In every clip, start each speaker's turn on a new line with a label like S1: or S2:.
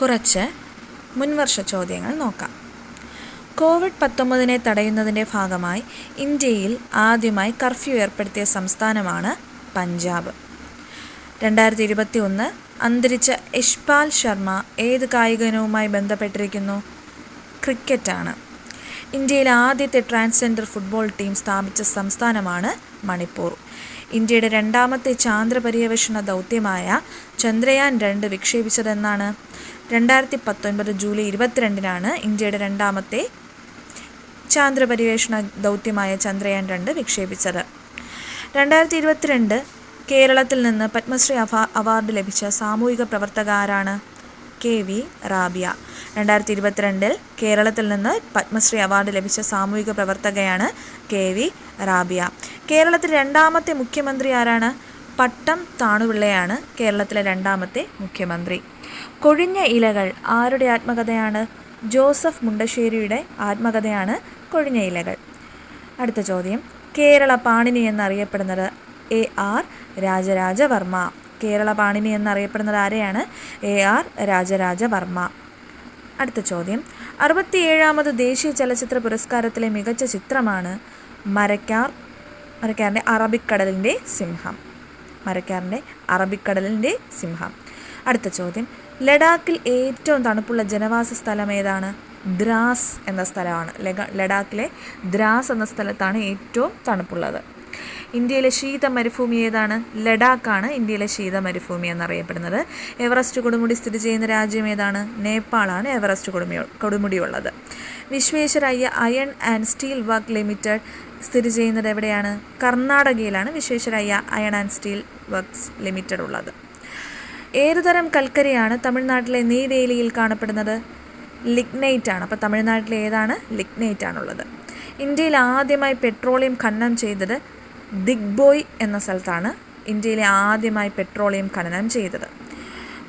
S1: കുറച്ച് മുൻവർഷ ചോദ്യങ്ങൾ നോക്കാം. കോവിഡ് പത്തൊമ്പതിനെ തടയുന്നതിന്റെ ഭാഗമായി ഇന്ത്യയിൽ ആദ്യമായി കർഫ്യൂ ഏർപ്പെടുത്തിയ സംസ്ഥാനമാണ് പഞ്ചാബ്. രണ്ടായിരത്തി ഇരുപത്തി ഒന്ന് അന്തരിച്ച യശ്പാൽ ശർമ്മ ഏത് കായിക ഇനവുമായി ബന്ധപ്പെട്ടിരിക്കുന്നു? ക്രിക്കറ്റാണ്. ഇന്ത്യയിൽ ആദ്യത്തെ ട്രാൻസ്ജെൻഡർ ഫുട്ബോൾ ടീം സ്ഥാപിച്ച സംസ്ഥാനമാണ് മണിപ്പൂർ. ഇന്ത്യയുടെ രണ്ടാമത്തെ ചാന്ദ്ര പര്യവേഷണ ദൗത്യമായ ചന്ദ്രയാൻ രണ്ട് വിക്ഷേപിച്ചതെന്നാണ് രണ്ടായിരത്തി പത്തൊൻപത് ജൂലൈ ഇരുപത്തിരണ്ടിനാണ് ഇന്ത്യയുടെ രണ്ടാമത്തെ ചാന്ദ്രപര്യവേഷണ ദൗത്യമായ ചന്ദ്രയാൻ രണ്ട് വിക്ഷേപിച്ചത്. രണ്ടായിരത്തി ഇരുപത്തിരണ്ട് കേരളത്തിൽ നിന്ന് പത്മശ്രീ അവാർഡ് ലഭിച്ച സാമൂഹിക പ്രവർത്തക ആരാണ് കെ വി റാബിയ. രണ്ടായിരത്തി ഇരുപത്തിരണ്ടിൽ കേരളത്തിൽ നിന്ന് പത്മശ്രീ അവാർഡ് ലഭിച്ച സാമൂഹിക പ്രവർത്തകയാണ് കെ വി റാബിയ. കേരളത്തിൽ രണ്ടാമത്തെ മുഖ്യമന്ത്രി ആരാണ്? പട്ടം താണുപിള്ളയാണ് കേരളത്തിലെ രണ്ടാമത്തെ മുഖ്യമന്ത്രി. കൊഴിഞ്ഞ ഇലകൾ ആരുടെ ആത്മകഥയാണ്? ജോസഫ് മുണ്ടശ്ശേരിയുടെ ആത്മകഥയാണ് കൊഴിഞ്ഞ ഇലകൾ. അടുത്ത ചോദ്യം. കേരള പാണിനി എന്നറിയപ്പെടുന്നത് എ ആർ രാജരാജവർമ്മ. കേരള പാണിനി എന്നറിയപ്പെടുന്നത് ആരെയാണ്? A R Rajaraja Varma. അടുത്ത ചോദ്യം. അറുപത്തിയേഴാമത് ദേശീയ ചലച്ചിത്ര പുരസ്കാരത്തിലെ മികച്ച ചിത്രമാണ് മരക്കാർ മരക്കാറിന്റെ അറബിക്കടലിന്റെ സിംഹം. മരക്കാറിന്റെ അറബിക്കടലിന്റെ സിംഹം. അടുത്ത ചോദ്യം. ലഡാക്കിൽ ഏറ്റവും തണുപ്പുള്ള ജനവാസ സ്ഥലം ഏതാണ്? ദ്രാസ് എന്ന സ്ഥലമാണ്. ലഡാക്കിലെ ദ്രാസ് എന്ന സ്ഥലത്താണ് ഏറ്റവും തണുപ്പുള്ളത്. ഇന്ത്യയിലെ ശീത മരുഭൂമി ഏതാണ്? ലഡാക്കാണ് ഇന്ത്യയിലെ ശീത മരുഭൂമി എന്നറിയപ്പെടുന്നത്. എവറസ്റ്റ് കൊടുമുടി സ്ഥിതി ചെയ്യുന്ന രാജ്യം ഏതാണ്? നേപ്പാളാണ് എവറസ്റ്റ് കൊടുമുടി കൊടുമുടിയുള്ളത്. Visvesvaraya iron and steel work limited സ്ഥിതി ചെയ്യുന്നത് എവിടെയാണ്? കർണാടകയിലാണ്. Visvesvaraya iron and steel works limited ഉള്ളത്. ഏതുതരം കൽക്കരിയാണ് തമിഴ്നാട്ടിലെ നെയ്വേലിയിൽ കാണപ്പെടുന്നത്? ലിഗ്നൈറ്റ് ആണ്. അപ്പോൾ തമിഴ്നാട്ടിലെ ഏതാണ്? ലിഗ്നൈറ്റ് ആണുള്ളത്. ഇന്ത്യയിൽ ആദ്യമായി പെട്രോളിയം ഖനനം ചെയ്തത് ദിഗ്ബോയ് എന്ന സ്ഥലത്താണ് ഇന്ത്യയിലെ ആദ്യമായി പെട്രോളിയം ഖനനം ചെയ്തത്.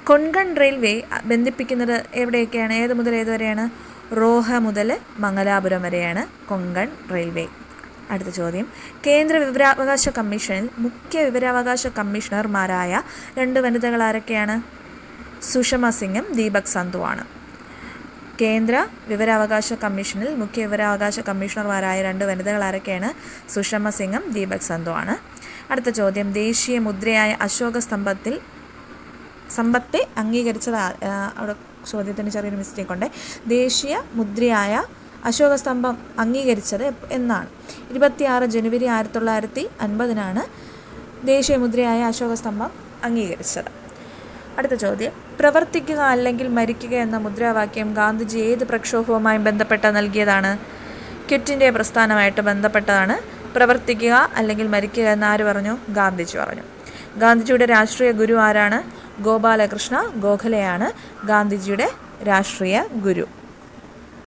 S1: കൊൺകൺ റെയിൽവേ ബന്ധിപ്പിക്കുന്നത് എവിടെയൊക്കെയാണ്? ഏത് മുതൽ ഏതുവരെയാണ്? റോഹ മുതൽ മംഗലാപുരം വരെയാണ് കൊങ്കൺ റെയിൽവേ. അടുത്ത ചോദ്യം. കേന്ദ്ര വിവരാവകാശ കമ്മീഷനിൽ മുഖ്യ വിവരാവകാശ കമ്മീഷണർമാരായ രണ്ട് വനിതകൾ ആരൊക്കെയാണ്? സുഷമ സിംഗും ദീപക് സന്ധുവാണ് കേന്ദ്ര വിവരാവകാശ കമ്മീഷനിൽ മുഖ്യ വിവരാവകാശ കമ്മീഷണർമാരായ രണ്ട് വനിതകൾ ആരൊക്കെയാണ്? സുഷമ സിംഗും ദീപക് സന്ധുവാണ് അടുത്ത ചോദ്യം. ദേശീയ മുദ്രയായ അശോക സ്തംഭത്തിൽ സമ്പത്തെ അംഗീകരിച്ചത് അവിടെ ചോദ്യത്തിന് ചെറിയൊരു മിസ്റ്റേക്ക് ഉണ്ട്. ദേശീയ മുദ്രയായ അശോക സ്തംഭം അംഗീകരിച്ചത് എന്നാണ്. ഇരുപത്തിയാറ് ജനുവരി ആയിരത്തി തൊള്ളായിരത്തി അൻപതിനാണ് ദേശീയ മുദ്രയായ അശോക സ്തംഭം അംഗീകരിച്ചത്. അടുത്ത ചോദ്യം. പ്രവർത്തിക്കുക അല്ലെങ്കിൽ മരിക്കുക എന്ന മുദ്രാവാക്യം ഗാന്ധിജി ഏത് പ്രക്ഷോഭവുമായും ബന്ധപ്പെട്ട നൽകിയതാണ്? കിറ്റിന്റെ പ്രസ്ഥാനമായിട്ട് ബന്ധപ്പെട്ടതാണ് പ്രവർത്തിക്കുക അല്ലെങ്കിൽ മരിക്കുക എന്ന് ആര് പറഞ്ഞു? ഗാന്ധിജി പറഞ്ഞു. ഗാന്ധിജിയുടെ രാഷ്ട്രീയ ഗുരു ആരാണ്? ഗോപാലകൃഷ്ണ ഗോഖലെയാണ് ഗാന്ധിജിയുടെ രാഷ്ട്രീയ ഗുരു.